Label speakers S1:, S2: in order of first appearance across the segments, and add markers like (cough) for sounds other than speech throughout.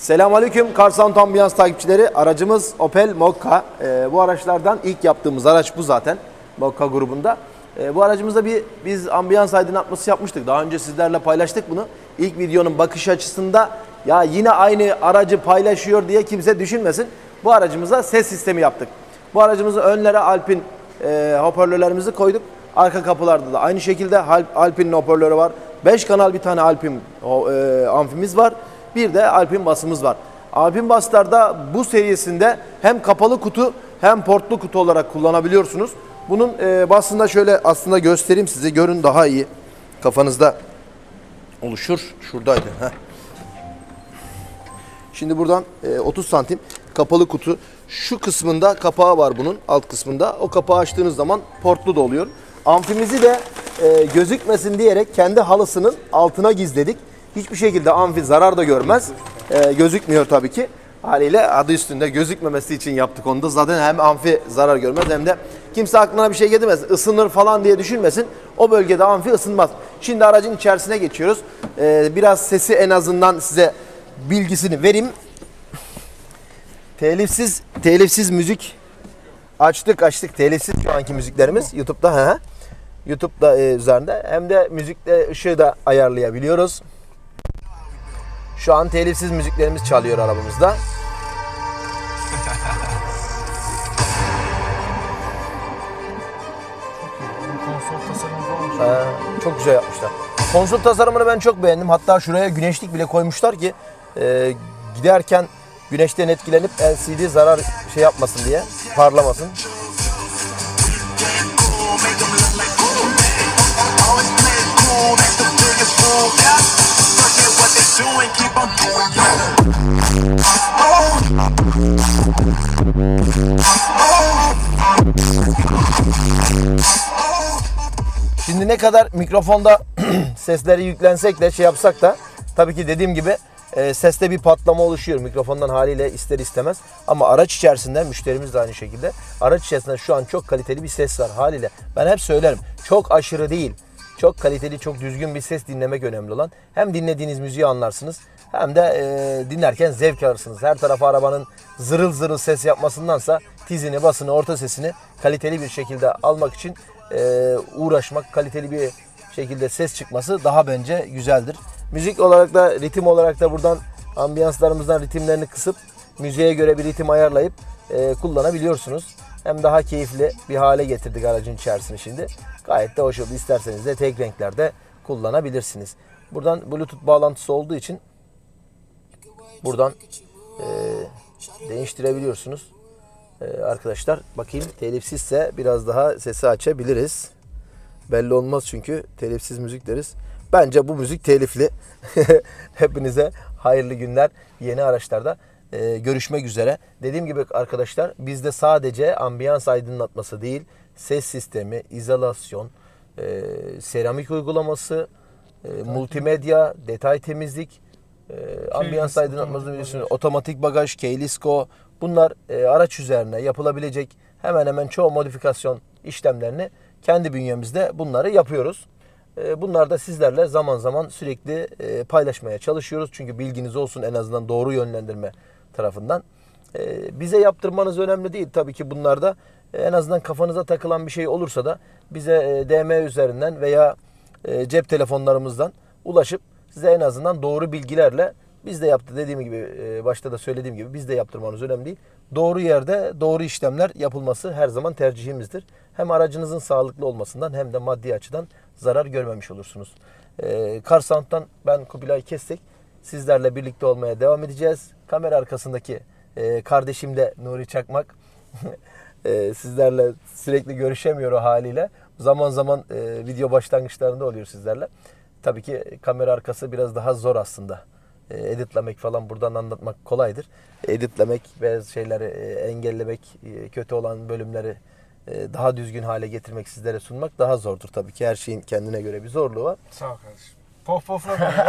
S1: Selamünaleyküm Karsan Ambiyans takipçileri. Aracımız Opel Mokka. Ee, bu araçlardan ilk yaptığımız araç bu zaten. Mokka grubunda. Ee, bu aracımızda bir biz ambiyans aydınlatması yapmıştık. Daha önce sizlerle paylaştık bunu. İlk videonun bakış açısında ya yine aynı aracı paylaşıyor diye kimse düşünmesin. Bu aracımıza ses sistemi yaptık. Bu aracımızın önlere Alpin e, hoparlörlerimizi koyduk. Arka kapılarda da aynı şekilde Alpin'in hoparlörü var. 5 kanal bir tane Alpin e, amfimiz var. Bir de Alpin basımız var. Alpin baslarda bu seviyesinde hem kapalı kutu hem portlu kutu olarak kullanabiliyorsunuz. Bunun e, basında şöyle aslında göstereyim size görün daha iyi kafanızda oluşur. Şuradaydı. Heh. Şimdi buradan e, 30 santim kapalı kutu. Şu kısmında kapağı var bunun alt kısmında. O kapağı açtığınız zaman portlu da oluyor. Amfimizi de e, gözükmesin diyerek kendi halısının altına gizledik. Hiçbir şekilde amfi zarar da görmez. E, gözükmüyor tabii ki. Haliyle adı üstünde gözükmemesi için yaptık onu da. Zaten hem amfi zarar görmez hem de kimse aklına bir şey getirmez. Isınır falan diye düşünmesin. O bölgede amfi ısınmaz. Şimdi aracın içerisine geçiyoruz. E, biraz sesi en azından size bilgisini vereyim. Telifsiz telifsiz müzik açtık açtık telifsiz şu anki müziklerimiz YouTube'da ha. YouTube'da e, üzerinde hem de müzikte ışığı da ayarlayabiliyoruz. Şu an telifsiz müziklerimiz çalıyor arabamızda. Ha, çok güzel yapmışlar. Konsol tasarımını ben çok beğendim. Hatta şuraya güneşlik bile koymuşlar ki e, giderken güneşten etkilenip LCD zarar şey yapmasın diye parlamasın. Şimdi ne kadar mikrofonda (clears throat) sesleri yüklensek de şey yapsak da tabii ki dediğim gibi e, seste bir patlama oluşuyor mikrofondan haliyle ister istemez. Ama araç içerisinde müşterimiz de aynı şekilde araç içerisinde şu an çok kaliteli bir ses var haliyle. Ben hep söylerim çok aşırı değil. Çok kaliteli, çok düzgün bir ses dinlemek önemli olan. Hem dinlediğiniz müziği anlarsınız hem de e, dinlerken zevk alırsınız. Her tarafa arabanın zırıl zırıl ses yapmasındansa tizini, basını, orta sesini kaliteli bir şekilde almak için e, uğraşmak, kaliteli bir şekilde ses çıkması daha bence güzeldir. Müzik olarak da, ritim olarak da buradan ambiyanslarımızdan ritimlerini kısıp müziğe göre bir ritim ayarlayıp e, kullanabiliyorsunuz. Hem daha keyifli bir hale getirdik aracın içerisini şimdi. Gayet de hoş oldu. İsterseniz de tek renklerde kullanabilirsiniz. Buradan Bluetooth bağlantısı olduğu için buradan e, değiştirebiliyorsunuz. E, arkadaşlar bakayım telifsizse biraz daha sesi açabiliriz. Belli olmaz çünkü telifsiz müzik deriz. Bence bu müzik telifli. (laughs) Hepinize hayırlı günler. Yeni araçlarda e, görüşmek üzere. Dediğim gibi arkadaşlar bizde sadece ambiyans aydınlatması değil, ses sistemi, izolasyon, e, seramik uygulaması, e, multimedya, detay temizlik, e, ambiyans aydınlatması biliyorsunuz, otomatik bagaj, keyless-go bunlar e, araç üzerine yapılabilecek hemen hemen çoğu modifikasyon işlemlerini kendi bünyemizde bunları yapıyoruz. E, Bunlar da sizlerle zaman zaman sürekli e, paylaşmaya çalışıyoruz. Çünkü bilginiz olsun en azından doğru yönlendirme tarafından. E, Bize yaptırmanız önemli değil. Tabii ki bunlarda e, en azından kafanıza takılan bir şey olursa da bize e, DM üzerinden veya e, cep telefonlarımızdan ulaşıp size en azından doğru bilgilerle biz de yaptı dediğim gibi e, başta da söylediğim gibi biz de yaptırmanız önemli değil. Doğru yerde doğru işlemler yapılması her zaman tercihimizdir. Hem aracınızın sağlıklı olmasından hem de maddi açıdan zarar görmemiş olursunuz. E, Car Sound'dan ben Kubilay Kestek. Sizlerle birlikte olmaya devam edeceğiz. Kamera arkasındaki e, kardeşim de Nuri Çakmak. (laughs) sizlerle sürekli görüşemiyor o haliyle. Zaman zaman video başlangıçlarında oluyor sizlerle. Tabii ki kamera arkası biraz daha zor aslında. E, editlemek falan buradan anlatmak kolaydır. Editlemek ve şeyleri e, engellemek, e, kötü olan bölümleri e, daha düzgün hale getirmek, sizlere sunmak daha zordur tabii ki. Her şeyin kendine göre bir zorluğu var.
S2: Sağ ol kardeşim. Pof pofla (laughs)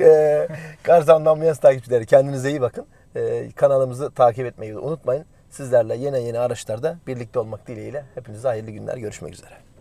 S1: e, Garzan Damlayan takipçileri kendinize iyi bakın. E, kanalımızı takip etmeyi unutmayın. Sizlerle yeni yeni araçlarda birlikte olmak dileğiyle hepinize hayırlı günler. Görüşmek üzere.